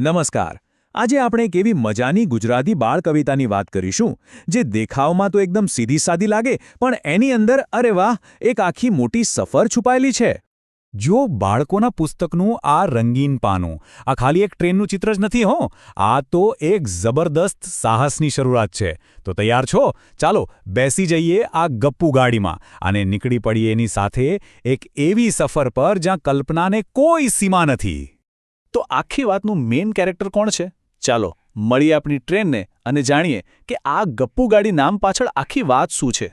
નમસ્કાર. આજે આપણે એક એવી મજાની ગુજરાતી બાળ કવિતાની વાત કરીશું, જે દેખાવમાં તો એકદમ સીધી સાદી લાગે, પણ એની અંદર, અરે વાહ, એક આખી મોટી સફર છુપાયેલી છે. જો બાળકોના પુસ્તકનું આ રંગીન પાનું, આ ખાલી એક ટ્રેનનું ચિત્ર જ નથી હો, આ તો એક જબરદસ્ત સાહસની શરૂઆત છે. તો તૈયાર છો? ચાલો, બેસી જઈએ આ ગપ્પુ ગાડીમાં અને નીકળી પડીએ એની સાથે એક એવી સફર પર જ્યાં કલ્પનાને કોઈ સીમા નથી. તો આખી વાતનું મેઇન કેરેક્ટર કોણ છે? ચાલો, મળીએ આપણી ટ્રેનને અને જાણીએ કે આ ગપ્પુ ગાડી નામ પાછળ આખી વાત શું છે.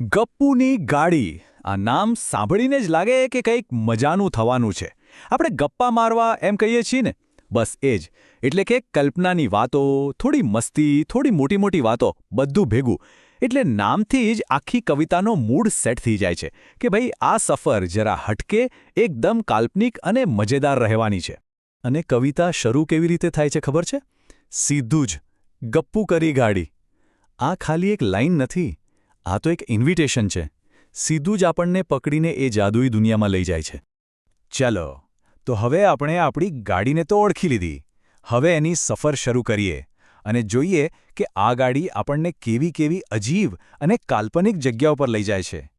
ગપ્પુની ગાડી, આ નામ સાંભળીને જ લાગે કે કંઈક મજાનું થવાનું છે. આપણે ગપ્પા મારવા એમ કહીએ છીએ ને, બસ એ જ. એટલે કે કલ્પનાની વાતો, થોડી મસ્તી, થોડી મોટી મોટી વાતો, બધું ભેગું. એટલે નામથી જ આખી કવિતાનો મૂડ સેટ થઈ જાય છે કે ભાઈ આ સફર જરા હટકે, એકદમ કાલ્પનિક અને મજેદાર રહેવાની છે. અને કવિતા શરૂ કેવી રીતે થાય છે ખબર છે? સીધું જ. ગપ્પુ કરી ગાડી. આ ખાલી એક લાઇન નથી. આ તો એક ઇન્વિટેશન છે. સીધું જ આપણને પકડીને એ જાદુઈ દુનિયામાં લઈ જાય છે. ચલો. તો હવે આપણે આપણી ગાડીને તો ઓળખી લીધી. હવે એની સફર શરૂ કરીએ અને જોઈએ કે આ ગાડી આપણને કેવી કેવી અજીબ અને કાલ્પનિક જગ્યાઓ પર લઈ જાય છે.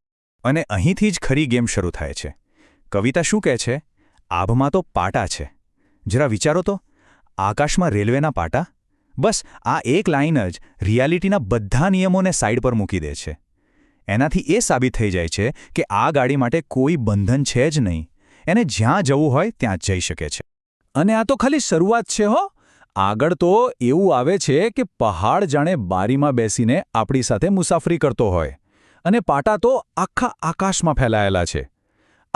અને અહીંથી જ ખરી ગેમ શરૂ થાય છે. કવિતા શું કહે છે? આભમાં તો પાટા છે. જરા વિચારો તો. આકાશમાં રેલવેના પાટા? બસ, આ એક લાઈન જ રિયાલિટીના બધા નિયમોને સાઈડ પર મૂકી દે છે. એનાથી એ સાબિત થઈ જાય છે કે આ ગાડી માટે કોઈ બંધન છે જ નહીં. એને જ્યાં જવું હોય ત્યાં જઈ શકે છે. અને આ તો ખાલી શરૂઆત છે હો. આગળ તો એવું આવે છે કે પહાડ જાણે બારીમાં બેસીને આપણી સાથે મુસાફરી કરતો હોય. અને પાટા તો આખા આકાશમાં ફેલાયેલા છે.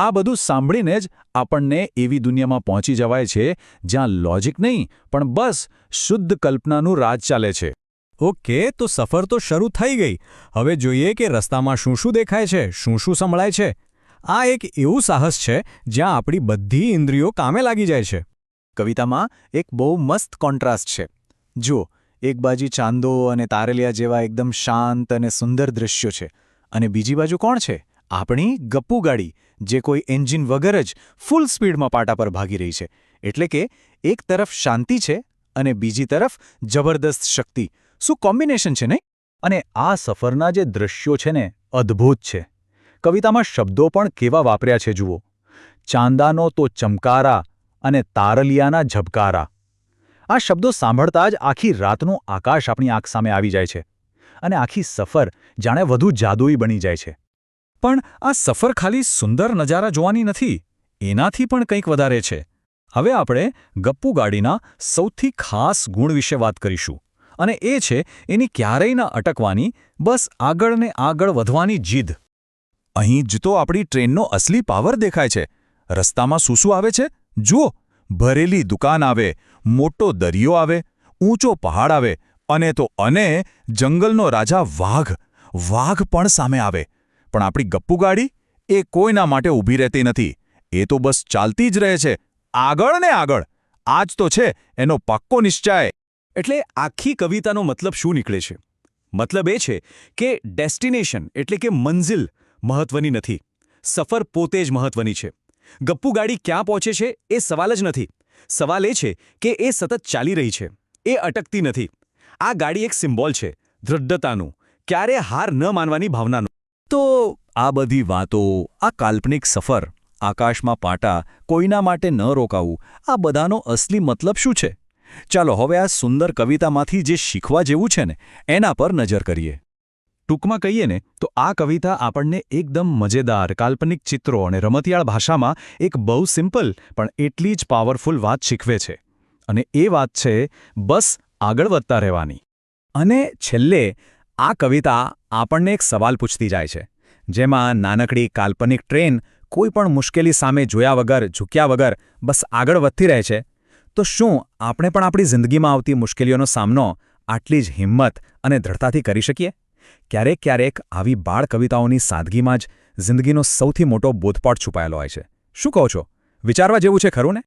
આ બધું સાંભળીને જ આપણને એવી દુનિયામાં પહોંચી જવાય છે જ્યાં લોજિક નહીં, પણ બસ શુદ્ધ કલ્પનાનું રાજ ચાલે છે. ઓકે, તો સફર તો શરૂ થઈ ગઈ. હવે જોઈએ કે રસ્તામાં શું શું દેખાય છે, શું શું સંભળાય છે. આ એક એવું સાહસ છે જ્યાં આપણી બધી ઇન્દ્રિયો કામે લાગી જાય છે. કવિતામાં એક બહુ મસ્ત કોન્ટ્રાસ્ટ છે. જુઓ, એક બાજુ ચાંદો અને તારેલિયા જેવા એકદમ શાંત અને સુંદર દૃશ્યો છે. અને બીજી બાજુ કોણ છે? આપણી ગપ્પુ ગાડી, જે કોઈ એન્જિન વગર જ ફૂલ સ્પીડમાં પાટા પર ભાગી રહી છે. એટલે કે એક તરફ શાંતિ છે અને બીજી તરફ જબરદસ્ત શક્તિ. શું કોમ્બિનેશન છે નહીં? અને આ સફરના જે દૃશ્યો છે ને, અદ્ભુત છે. કવિતામાં શબ્દો પણ કેવા વાપર્યા છે જુઓ. ચાંદાનો તો ચમકારા અને તારલિયાના ઝબકારા. આ શબ્દો સાંભળતા જ આખી રાતનું આકાશ આપણી આંખ સામે આવી જાય છે. અને આખી સફર જાણે વધુ જાદુઈ બની જાય છે. પણ આ સફર ખાલી સુંદર નજારા જોવાની નથી, એનાથી પણ કંઈક વધારે છે. હવે આપણે ગપ્પુ ગાડીના સૌથી ખાસ ગુણ વિશે વાત કરીશું અને એ છે એની ક્યારેય ન અટકવાની, બસ આગળ ને આગળ વધવાની જીદ. અહીં જ તો આપણી ટ્રેનનો અસલી પાવર દેખાય છે. રસ્તામાં શું શું આવે છે? જુઓ, ભરેલી દુકાન આવે, મોટો દરિયો આવે, ઊંચો પહાડ આવે, અને તો અને જંગલનો રાજા વાઘ વાઘ પણ સામે આવે. પણ આપણી ગપ્પુ ગાડી એ કોઈના માટે ઊભી રહેતી નથી. એ તો બસ ચાલતી જ રહે છે. આગળ ને આગળ. આજ તો છે એનો પાક્કો નિશ્ચય. એટલે આખી કવિતાનો મતલબ શું નીકળે છે? મતલબ એ છે કે ડેસ્ટિનેશન એટલે કે મંઝિલ મહત્વની નથી. સફર પોતે જ મહત્વની છે. ગપ્પુ ગાડી ક્યાં પહોંચે છે એ સવાલ જ નથી. સવાલ એ છે કે એ સતત ચાલી રહી છે. એ અટકતી નથી. આ ગાડી એક સિમ્બોલ છે દૃઢતાનું ક્યારે હાર ન માનવાની ભાવનાનું. તો આ બધી વાતો, આ કાલ્પનિક સફર, આકાશમાં પાટા કોઈના માટે ન રોકાવું, આ બધાનો અસલી મતલબ શું છે? ચાલો હવે આ સુંદર કવિતામાંથી જે શીખવા જેવું છે ને, એના પર નજર કરીએ. ટૂંકમાં કહીએ ને, તો આ કવિતા આપણને એકદમ મજેદાર, કાલ્પનિક ચિત્રો અને રમતિયાળ ભાષામાં એક બહુ સિમ્પલ પણ એટલી જ પાવરફુલ વાત શીખવે છે. અને એ વાત છે, બસ આગળ વધતા રહેવાની. અને છેલ્લે આ કવિતા આપણને એક સવાલ પૂછતી જાય છે, જેમાં નાનકડી કાલ્પનિક ટ્રેન કોઈ પણ મુશ્કેલી સામે જોયા વગર, ઝૂક્યા વગર બસ આગળ વધતી રહે છે, તો શું આપણે પણ આપણી જિંદગીમાં આવતી મુશ્કેલીઓનો સામનો આટલી જ હિંમત અને દ્રઢતાથી કરી શકીએ? ક્યારેક ક્યારેક આવી બાળ કવિતાઓની સાદગીમાં જ જિંદગીનો સૌથી મોટો બોધપાઠ છુપાયેલો હોય છે. શું કહો છો? વિચારવા જેવું છે ખરું ને?